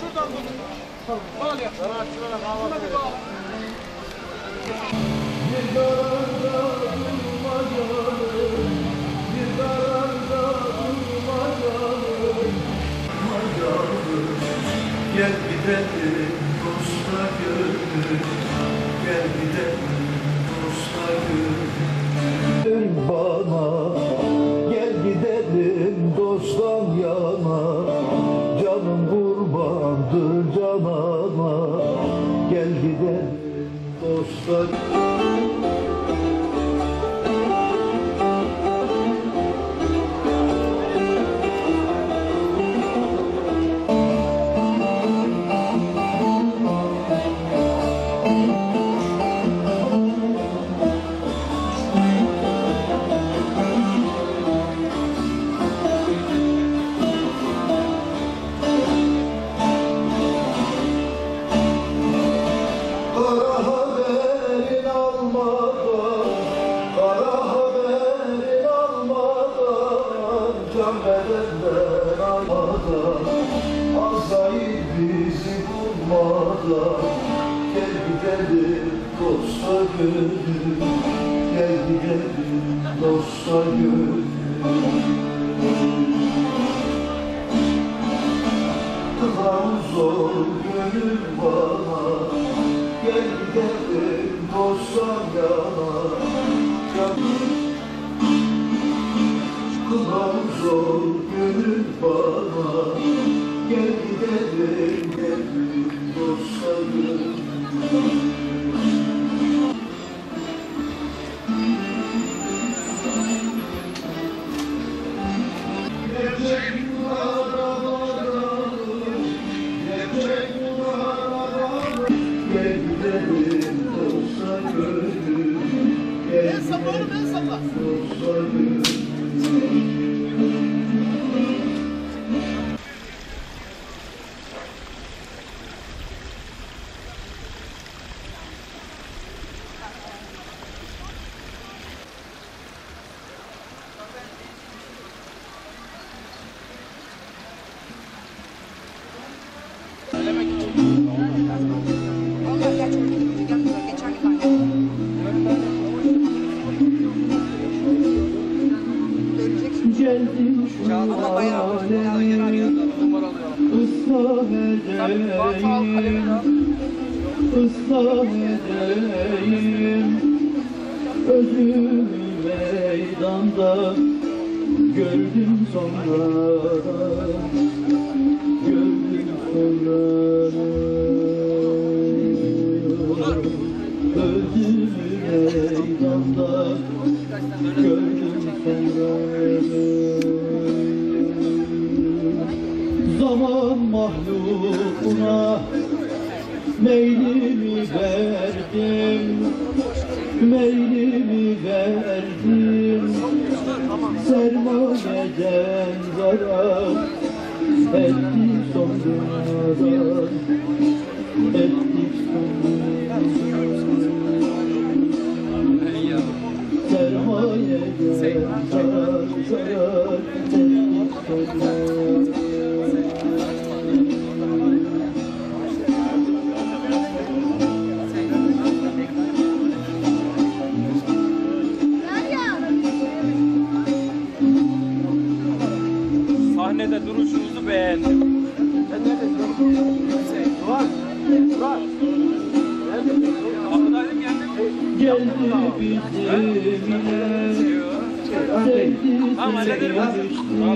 Şuradan dur. Bağlı yap. Sanatçılara kahvaltı verelim. Gel gidelim dosta gönül Gel gidelim dosta gönül Bana almadan Azrail bizi bulmadan Gel gidelim dosta gönül Gel gidelim dosta gönül Kılan zor gönül bana Gel gidelim dostlar yana Kılan gönül bana Gel gidelim gidelim dostlar yana Gerçek Gerçek Gel gidelim dostlar gönül Gel salla. dostlar gönül gördüm sonra Gördüm sonra Özümü meydanda Zaman mahlukuna meylimi verdim Meylimi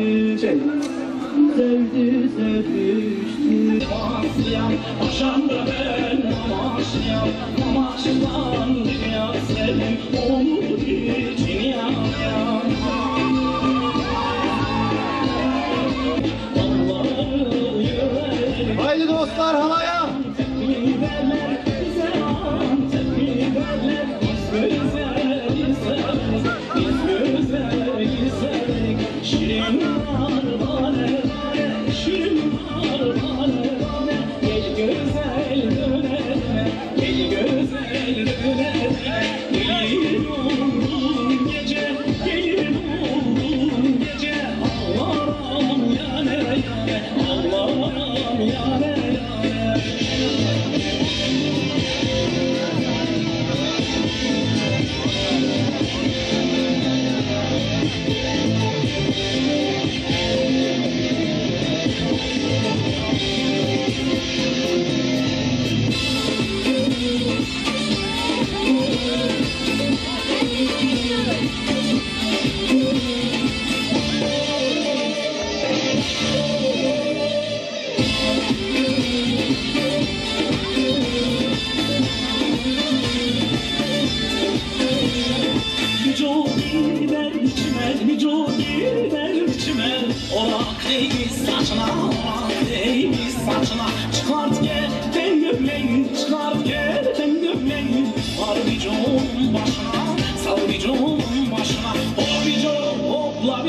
sevişti Sevdi sevişti Akşamda ben namaşyam Namaştan dünya sevdim Onun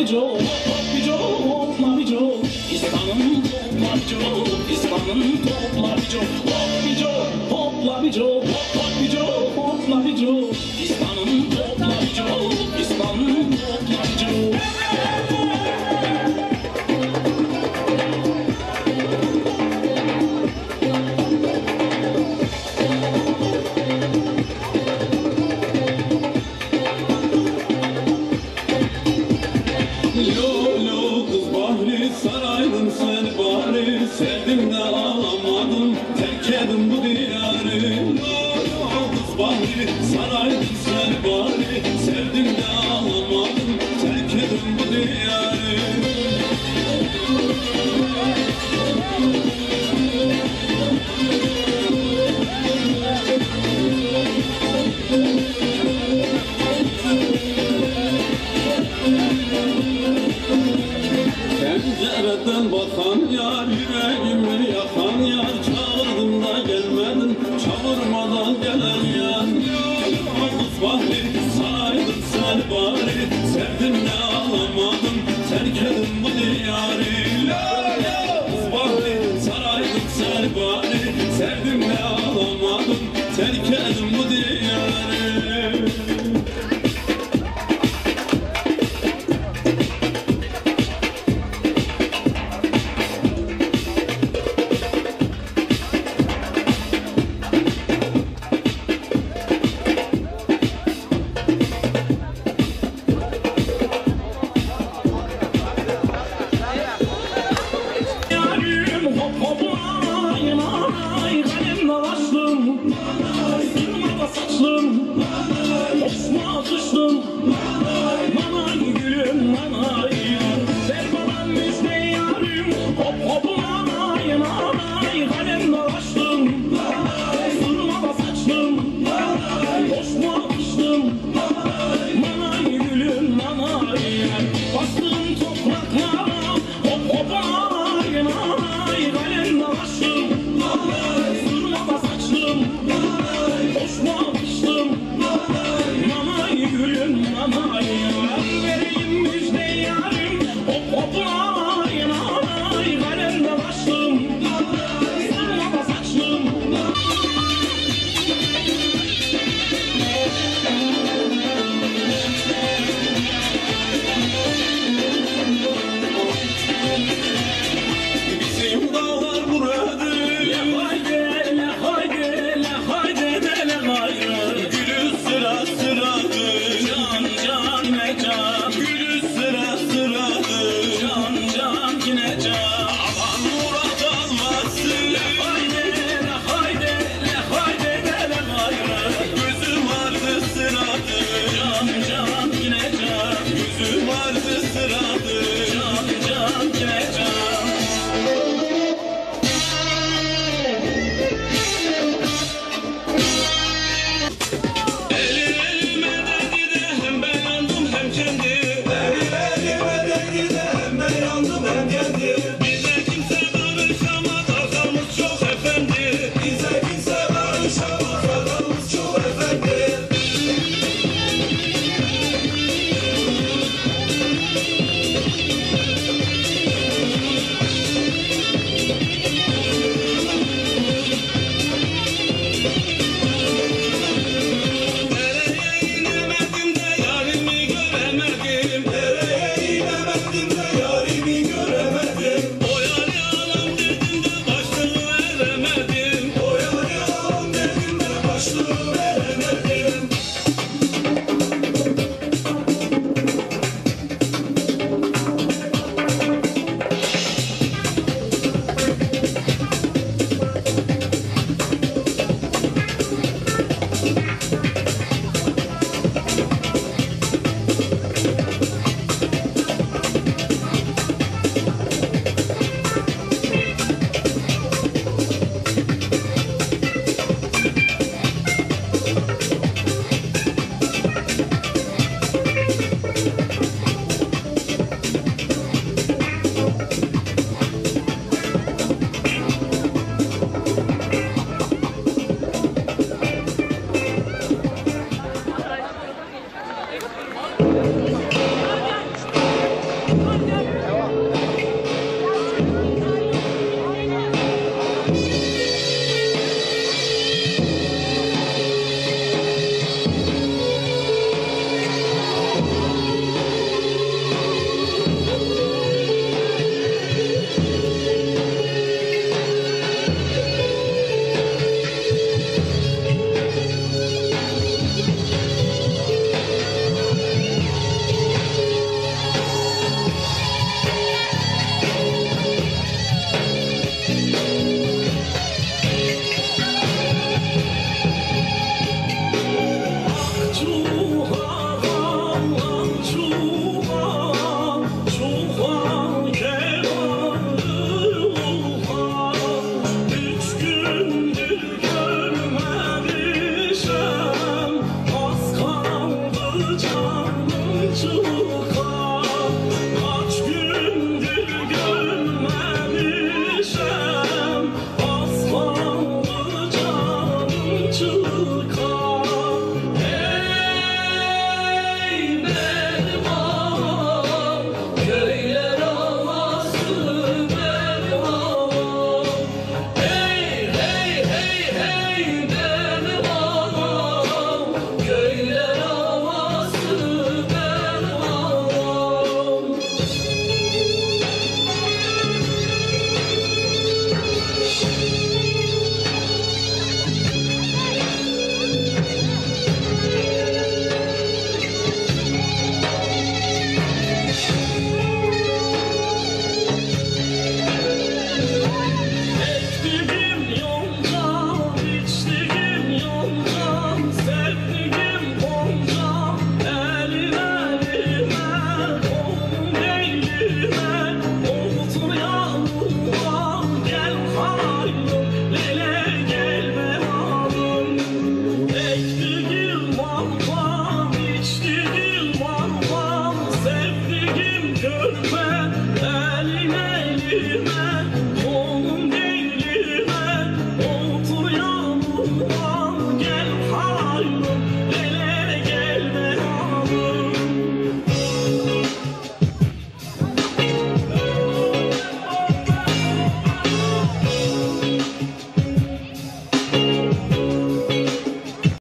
Joe, Bobby Joe, Bobby Joe. İslam'ın Bobby Joe, İslam'ın Bobby Joe, Bobby Joe, Bobby Joe, Bobby Joe. Her canım bu dünyayı Chào.